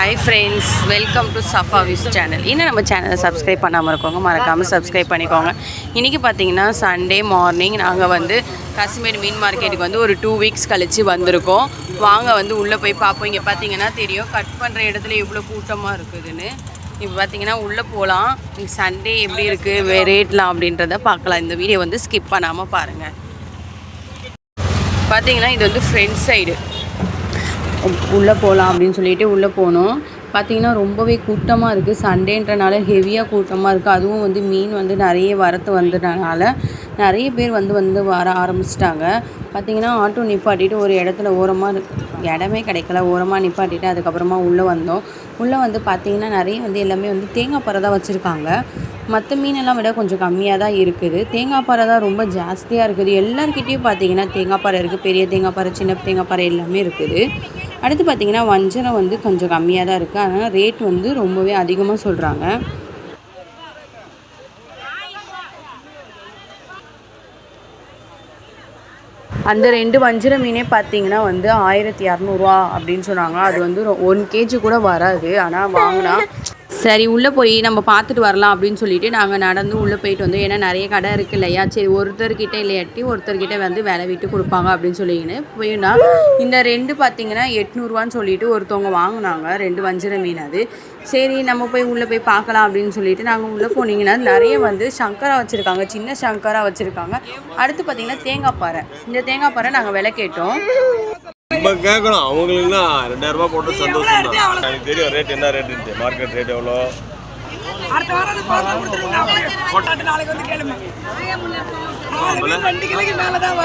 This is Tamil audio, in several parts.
Hi friends welcome to Safa views channel இன்னும் நம்ம சேனலை சப்ஸ்கிரைப் பண்ணாமல் இருக்கவங்க மறக்காமல் சப்ஸ்கிரைப் பண்ணிக்கோங்க. இன்றைக்கி பார்த்தீங்கன்னா சண்டே மார்னிங் நாங்கள் வந்து காசிமேடு மீன் மார்க்கெட்டுக்கு வந்து ஒரு டூ வீக்ஸ் கழித்து வந்திருக்கோம். வாங்க வந்து உள்ளே போய் பார்ப்போம் இங்கே பார்த்தீங்கன்னா தெரியும் கட் பண்ணுற இடத்துல எவ்வளோ கூட்டமாக இருக்குதுன்னு. இப்போ பார்த்தீங்கன்னா உள்ளே போகலாம் சண்டே எப்படி இருக்குது ரேட்லாம் அப்படின்றத பார்க்கலாம் இந்த வீடியோ வந்து ஸ்கிப் பண்ணாமல் பாருங்கள் பார்த்தீங்கன்னா இது வந்து ஃப்ரண்ட் சைடு உள்ளே போகலாம் அப்படின்னு சொல்லிட்டு உள்ளே போனோம். பார்த்தீங்கன்னா ரொம்பவே கூட்டமாக இருக்குது சண்டேன்றனால ஹெவியாக கூட்டமாக இருக்குது அதுவும் வந்து மீன் வந்து நிறைய வரத்து வந்ததுனால நிறைய பேர் வந்து வந்து வர ஆரம்பிச்சிட்டாங்க. பார்த்தீங்கன்னா ஆட்டோ நிப்பாட்டிட்டு ஒரு இடத்துல ஓரமாக இருக்கு இடமே கிடைக்கல. ஓரமாக நிப்பாட்டிட்டு அதுக்கப்புறமா உள்ளே வந்தோம். உள்ளே வந்து பார்த்திங்கன்னா நிறைய வந்து எல்லாமே வந்து தேங்காய் பாறை தான் வச்சுருக்காங்க மற்ற மீனெல்லாம் விட கொஞ்சம் கம்மியாக தான் இருக்குது. தேங்காய் பாறை தான் ரொம்ப ஜாஸ்தியாக இருக்குது. எல்லாருக்கிட்டேயும் பார்த்தீங்கன்னா தேங்காய் பாறை இருக்குது பெரிய தேங்காய் பாறை சின்ன தேங்காய் பாறை எல்லாமே இருக்குது. அடுத்து பார்த்திங்கன்னா வஞ்சரம் வந்து கொஞ்சம் கம்மியாக தான் இருக்குது அதனால் ரேட் வந்து ரொம்பவே அதிகமாக சொல்கிறாங்க அந்த ரெண்டு வஞ்சிர மீனே பார்த்தீங்கன்னா வந்து ஆயிரத்தி இரநூறுவா அப்படின்னு சொன்னாங்க. அது வந்து ஒன் கேஜி கூட வராது. ஆனால் வாங்கினா சரி உள்ளே போய் நம்ம பார்த்துட்டு வரலாம் அப்படின்னு சொல்லிட்டு நாங்கள் நடந்து உள்ளே போயிட்டு வந்தோம். ஏன்னா நிறைய கடை இருக்குது இல்லையா? சரி ஒருத்தர்கிட்ட இல்லையாட்டி ஒருத்தர்கிட்ட வந்து விலை விட்டு கொடுப்பாங்க அப்படின்னு சொல்லிக்கின்னு போயினா இந்த ரெண்டு பார்த்தீங்கன்னா எட்நூறுவான்னு சொல்லிட்டு ஒருத்தவங்க வாங்கினாங்க. ரெண்டு வஞ்சிர மீன் அது. சரி நம்ம போய் உள்ளே போய் பார்க்கலாம் அப்படின்னு சொல்லிட்டு நாங்கள் உள்ளே போனீங்கன்னா நிறைய வந்து சங்கரா வச்சுருக்காங்க. சின்ன சங்கரா வச்சுருக்காங்க. அடுத்து பார்த்தீங்கன்னா தேங்காய் பாறை. இந்த தேங்காய் பாறை நாங்கள் விலை கேட்டோம். நம்ம கேட்கணும் அவங்களுக்குன்னா ரெண்டாயிரம் ரூபாய் போட்டு சந்தோஷம் தான் எனக்கு தெரியும் ரேட் என்ன ரேட்டு மார்க்கெட் ரேட் எவ்வளோ? அடுத்த வாரம் நாளைக்கு வந்து கேளுங்க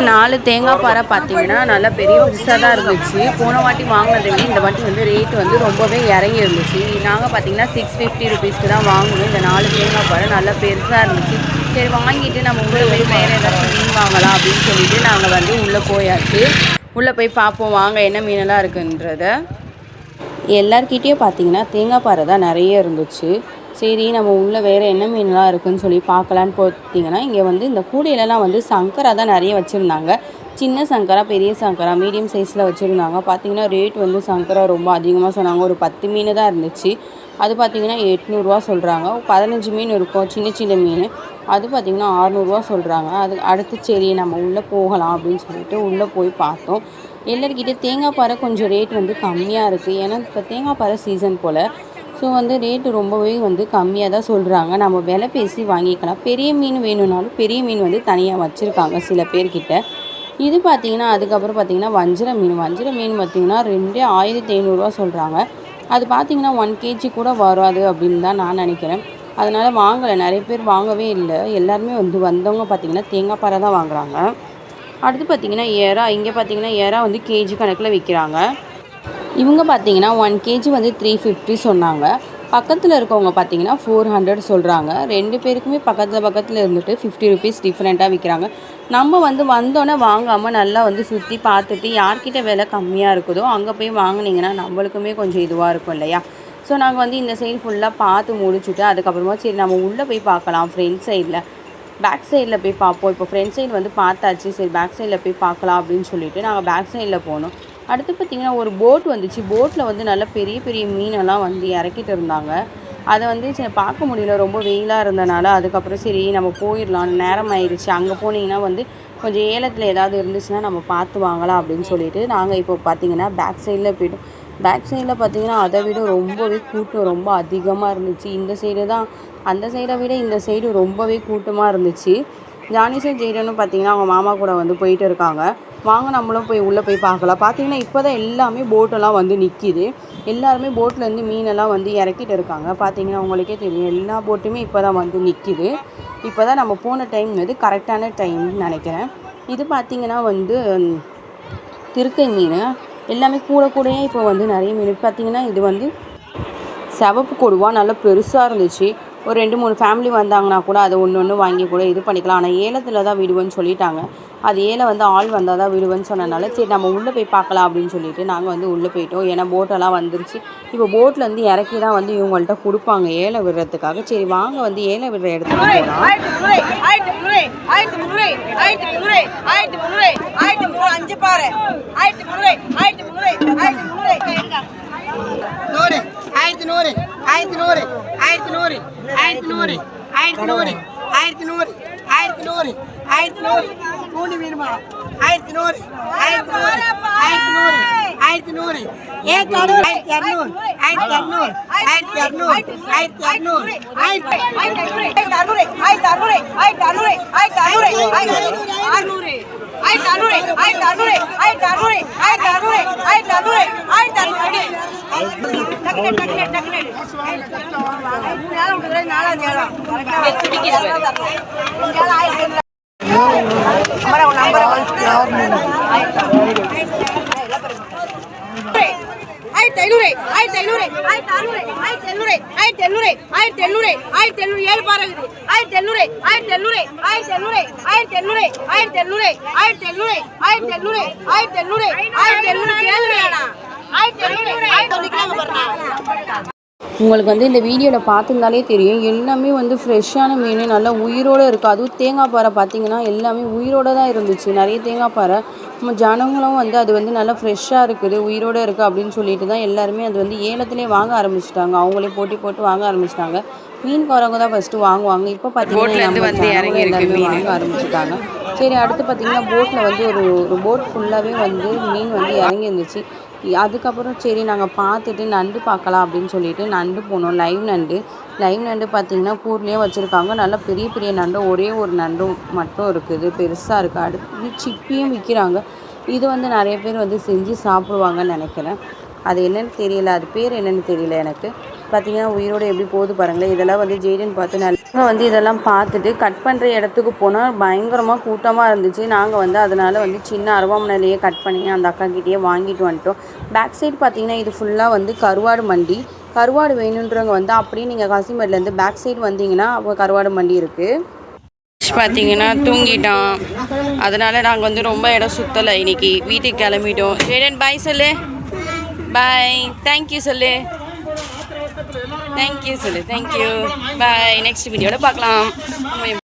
நாலு தேங்காய் பாறை பார்த்தீங்கன்னா நல்லா பெரிய பெருசாக தான் இருந்துச்சு. போன வாட்டி வாங்கினதுமே இந்த வாட்டி வந்து ரேட் வந்து ரொம்பவே இறங்கி இருந்துச்சு. நாங்கள் பார்த்தீங்கன்னா சிக்ஸ் ஃபிஃப்டி ருபீஸ்க்கு தான் வாங்கணும் இந்த நாலு தேங்காய் பாறை நல்லா பெருசாக இருந்துச்சு. சரி வாங்கிட்டு நம்ம உள்ளே போய் வேறு ஏதாச்சும் மீன் வாங்கலாம் அப்படின்னு சொல்லிட்டு நாங்கள் வந்து உள்ளே போயாச்சு. உள்ளே போய் பார்ப்போம் வாங்க என்ன மீனெல்லாம் இருக்குன்றத. எல்லார்கிட்டேயும் பார்த்தீங்கன்னா தேங்காய் பாறை தான் நிறைய இருந்துச்சு. சரி நம்ம உள்ளே வேறு என்ன மீன்லாம் இருக்குதுன்னு சொல்லி பார்க்கலான்னு பார்த்தீங்கன்னா இங்கே வந்து இந்த கூடையிலலாம் வந்து சங்கரா தான் நிறைய வச்சுருந்தாங்க. சின்ன சங்கரா பெரிய சங்கரா மீடியம் சைஸில் வச்சுருந்தாங்க. பார்த்தீங்கன்னா ரேட் வந்து சங்கரா ரொம்ப அதிகமாக சொன்னாங்க. ஒரு பத்து மீன் தான் இருந்துச்சு. அது பார்த்தீங்கன்னா எட்நூறுரூவா சொல்கிறாங்க பதினஞ்சு மீன் இருக்கும் சின்ன சின்ன மீன். அது பார்த்திங்கன்னா ஆறுநூறுவா சொல்கிறாங்க அது அடுத்து சரி நம்ம உள்ளே போகலாம் அப்படின்னு சொல்லிட்டு உள்ளே போய் பார்த்தோம். எல்லாருக்கிட்டே தேங்காய் பாறை கொஞ்சம் ரேட் வந்து கம்மியாக இருக்குது ஏன்னா இப்போ தேங்காய் பாறை சீசன் போல். ஸோ வந்து ரேட்டு ரொம்பவே வந்து கம்மியாக தான் சொல்கிறாங்க நம்ம விலை பேசி வாங்கிக்கலாம். பெரிய மீன் வேணும்னாலும் பெரிய மீன் வந்து தனியாக வச்சுருக்காங்க சில பேர்கிட்ட. இது பார்த்தீங்கன்னா அதுக்கப்புறம் பார்த்திங்கன்னா வஞ்சிர மீன். வஞ்சிர மீன் பார்த்திங்கன்னா ரெண்டே ஆயிரத்தி ஐநூறுரூவா சொல்கிறாங்க அது பார்த்தீங்கன்னா ஒன் கேஜி கூட வராது அப்படின்னு தான் நான் நினைக்கிறேன். அதனால் வாங்கலை. நிறைய பேர் வாங்கவே இல்லை. எல்லாருமே வந்து வந்தவங்க பார்த்தீங்கன்னா தேங்காய் பாறை தான் வாங்குகிறாங்க அடுத்து பார்த்தீங்கன்னா ஏரா இங்கே பார்த்தீங்கன்னா ஏரா வந்து கேஜி கணக்கில் விற்கிறாங்க இவங்க பார்த்தீங்கன்னா ஒன் கேஜி வந்து த்ரீ ஃபிஃப்டி சொன்னாங்க. பக்கத்தில் இருக்கவங்க பார்த்தீங்கன்னா ஃபோர் ஹண்ட்ரட் சொல்கிறாங்க ரெண்டு பேருக்குமே பக்கத்தில் பக்கத்தில் இருந்துட்டு ஃபிஃப்டி ருபீஸ் டிஃப்ரெண்ட்டாக விற்கிறாங்க நம்ம வந்து வந்தோன்னே வாங்காமல் நல்லா வந்து சுற்றி பார்த்துட்டு யார்கிட்ட விலை கம்மியாக இருக்குதோ அங்கே போய் வாங்குனீங்கன்னா நம்மளுக்குமே கொஞ்சம் இதுவாக இருக்கும் இல்லையா? ஸோ நாங்கள் வந்து இந்த சைடு ஃபுல்லாக பார்த்து முடிச்சுட்டு அதுக்கப்புறமா சரி நம்ம உள்ளே போய் பார்க்கலாம் ஃப்ரண்ட் சைடில் பேக் சைடில் போய் பார்ப்போம். இப்போ ஃப்ரண்ட் சைடு வந்து பார்த்தாச்சு. சரி பேக் சைடில் போய் பார்க்கலாம் அப்படின்னு சொல்லிட்டு நாங்கள் பேக் சைடில் போனோம். அடுத்து பார்த்திங்கன்னா ஒரு போட் வந்துச்சு. போட்டில் வந்து நல்ல பெரிய பெரிய மீனெல்லாம் வந்து இறக்கிட்டு இருந்தாங்க. அதை வந்து சரி பார்க்க முடியல. ரொம்ப வெயிலாக இருந்தனால அதுக்கப்புறம் சரி நம்ம போயிடலாம். நேரம் ஆயிடுச்சு அங்கே போனீங்கன்னா வந்து கொஞ்சம் ஏலத்தில் ஏதாவது இருந்துச்சுன்னா நம்ம பார்த்து வாங்கலாம் அப்படின்னு சொல்லிட்டு நாங்கள் இப்போ பார்த்தீங்கன்னா பேக் சைடில் போய்ட்டோம். பேக் சைடில் பார்த்தீங்கன்னா அதை விட ரொம்பவே கூட்டம் ரொம்ப அதிகமாக இருந்துச்சு. இந்த சைடு தான் அந்த சைடை விட இந்த சைடு ரொம்பவே கூட்டமாக இருந்துச்சு. ஜானிசன் ஜெய்டனும் பார்த்தீங்கன்னா அவங்க மாமா கூட வந்து போயிட்டு இருக்காங்க. வாங்க நம்மளும் போய் உள்ளே போய் பார்க்கலாம். பார்த்தீங்கன்னா இப்போ தான் எல்லாமே போட்டெல்லாம் வந்து நிற்கிது எல்லாருமே போட்லேருந்து மீனெல்லாம் வந்து இறக்கிட்டு இருக்காங்க. பார்த்தீங்கன்னா உங்களுக்கே தெரியும். எல்லா போட்டுமே இப்போ தான் வந்து நிற்கிது இப்போ தான் நம்ம போன டைம் வந்து கரெக்டான டைம்னு நினைக்கிறேன். இது பார்த்தீங்கன்னா வந்து திருக்கை மீன். எல்லாமே கூட கூடயே இப்போ வந்து நிறைய மீன் பார்த்தீங்கன்னா இது வந்து சிவப்பு கொடுவா. நல்லா பெருசாக இருந்துச்சு. ஒரு ரெண்டு மூணு ஃபேமிலி வந்தாங்கன்னா கூட அதை ஒன்று ஒன்று வாங்கி கூட இது பண்ணிக்கலாம். ஆனால் ஏலத்தில் தான் விடுவேன்னு சொல்லிட்டாங்க. அது ஏல வந்து ஆள் வந்தால் தான் விடுவேன்னு சொன்னனால சரி நம்ம உள்ளே போய் பார்க்கலாம் அப்படின்னு சொல்லிட்டு நாங்கள் வந்து உள்ளே போயிட்டோம். ஏன்னா போட்டெல்லாம் வந்துருச்சு. இப்போ போட்டில் வந்து இறக்கி தான் வந்து இவங்கள்ட்ட கொடுப்பாங்க. ஏல விடுறதுக்காக. சரி வாங்க வந்து ஏல விடுற இடத்துக்கு போகலாம் அஞ்சு பாரு ஆயிரத்தி முந்நூறு ஆயிரத்தி முந்நூறு ஆயிரத்தி முந்நூறு நூறு ஆயிரத்தி நூறு ஆயிரத்தி நூறு ஆயிரத்தி நூறு ஆயிரத்தி நூறு ஆயிரத்தி நூறு ஆயிரத்தி நூறு ஆயிரத்தி நூறு ஆயிரத்தி நூறு கூலி மீனுமா ஆயிரத்தி நூறு ஆயிரத்தி நூறு ஆயிரத்தி நூறு ஆயிரத்தி நூறு ஏ காடு ஆயிரத்தி இரநூறு ஆயிரத்தி இரநூறு ஆயிரத்தி இரநூறு ஆயிரத்தி இரநூறு ஆயிரத்தி ஆயிரத்தி அறுநூறு ஆயிரத்தி அறுநூறு ஆயிரத்தி அறுநூறு ஆயிரத்தி அறுநூறு ஆயிரத்தி அறுநூறு আই দানুরে আই দানুরে আই দানুরে আই দানুরে আই দানুরে আই দানুরে ডাকলে ডাকলে ডাকলে নালা উঠরে নালা নালা একটু কি যাবে নালা আই আমরা নাম্বার 1 আই ஆயிரத்தி ஐநூறு ஆயிரத்தி ஐநூறு ஆயிரத்தி அறுநூறு ஆயிரத்தி எழுநூறு ஆயிரத்தி எழுநூறு ஆயிரத்தி எழுநூறு ஆயிரத்தி எழுநூறு ஏழு பாரு இருக்குது ஆயிரத்தி எழுநூறு ஆயிரத்தி எழுநூறு ஆயிரத்தி எழுநூறு ஆயிரத்தி எழுநூறு ஆயிரத்தி எழுநூறு ஆயிரத்தி எழுநூறு ஆயிரத்தி எழுநூறு ஆயிரத்தி எழுநூறு ஆயிரத்தி எழுநூறு ஏழு வேணாம் ஆயிரத்தி எழுநூறு ஆயிரத்தி உங்களுக்கு வந்து இந்த வீடியோவில் பார்த்துருந்தாலே தெரியும். எல்லாமே வந்து ஃப்ரெஷ்ஷான மீன் நல்லா உயிரோடு இருக்குது அதுவும் தேங்காய் பாறை பார்த்தீங்கன்னா எல்லாமே உயிரோடு தான் இருந்துச்சு. நிறைய தேங்காய் பாறை. நம்ம ஜனங்களும் வந்து அது வந்து நல்லா ஃப்ரெஷ்ஷாக இருக்குது உயிரோடு இருக்குது அப்படின்னு சொல்லிட்டு தான் எல்லாருமே அது வந்து ஏலத்திலே வாங்க ஆரம்பிச்சிட்டாங்க. அவங்களே போட்டி போட்டு வாங்க ஆரம்பிச்சிட்டாங்க. மீன்காரங்க தான் ஃபஸ்ட்டு வாங்குவாங்க. இப்போ பார்த்தீங்கன்னா எல்லாருமே வாங்க ஆரம்பிச்சிட்டாங்க. சரி அடுத்து பார்த்தீங்கன்னா போட்டில் வந்து ஒரு ஒரு போட் ஃபுல்லாகவே வந்து மீன் வந்து இறங்கி இருந்துச்சு அதுக்கப்புறம் சரி நாங்கள் பார்த்துட்டு நண்டு பார்க்கலாம் அப்படின்னு சொல்லிட்டு நண்டு போனோம். லைவ் நண்டு. லைவ் நண்டு பார்த்தீங்கன்னா கூர்லேயே வச்சுருக்காங்க. நல்லா பெரிய பெரிய நண்டு. ஒரே ஒரு நண்டும் மட்டும் இருக்குது. பெருசாக இருக்குது அடுத்து சிப்பியும் விற்கிறாங்க இது வந்து நிறைய பேர் வந்து செஞ்சு சாப்பிடுவாங்கன்னு நினைக்கிறேன். அது என்னென்னு தெரியல. அது பேர் என்னென்னு தெரியல எனக்கு. பார்த்தீங்கன்னா உயிரோடு எப்படி போகுது பாருங்களேன். இதெல்லாம் வந்து ஜெய்டன் பார்த்து நல்லா வந்து இதெல்லாம் பார்த்துட்டு கட் பண்ணுற இடத்துக்கு போனால் பயங்கரமாக கூட்டமாக இருந்துச்சு. நாங்கள் வந்து அதனால் வந்து சின்ன அருவாமனையிலேயே கட் பண்ணி அந்த அக்கா கிட்டேயே வாங்கிட்டு வந்துட்டோம். பேக் சைடு பார்த்தீங்கன்னா இது ஃபுல்லாக வந்து கருவாடு மண்டி. கருவாடு வேணுன்றவங்க வந்து அப்படியே நீங்கள் காசிமேட்லேருந்து பேக் சைடு வந்தீங்கன்னா அப்போ கருவாடு மண்டி இருக்குது பார்த்தீங்கன்னா தூங்கிட்டான் அதனால நாங்கள் வந்து ரொம்ப இடம் சுற்றலை இன்னைக்கு. வீட்டுக்கு கிளம்பிட்டோம். ஜேடன் பாய் சொல்லு. பாய் தேங்க்யூ சொல்லு. தேங்க்யூ சொல்லு தேங்க்யூ பாய் நெக்ஸ்ட் வீடியோட பார்க்கலாம்.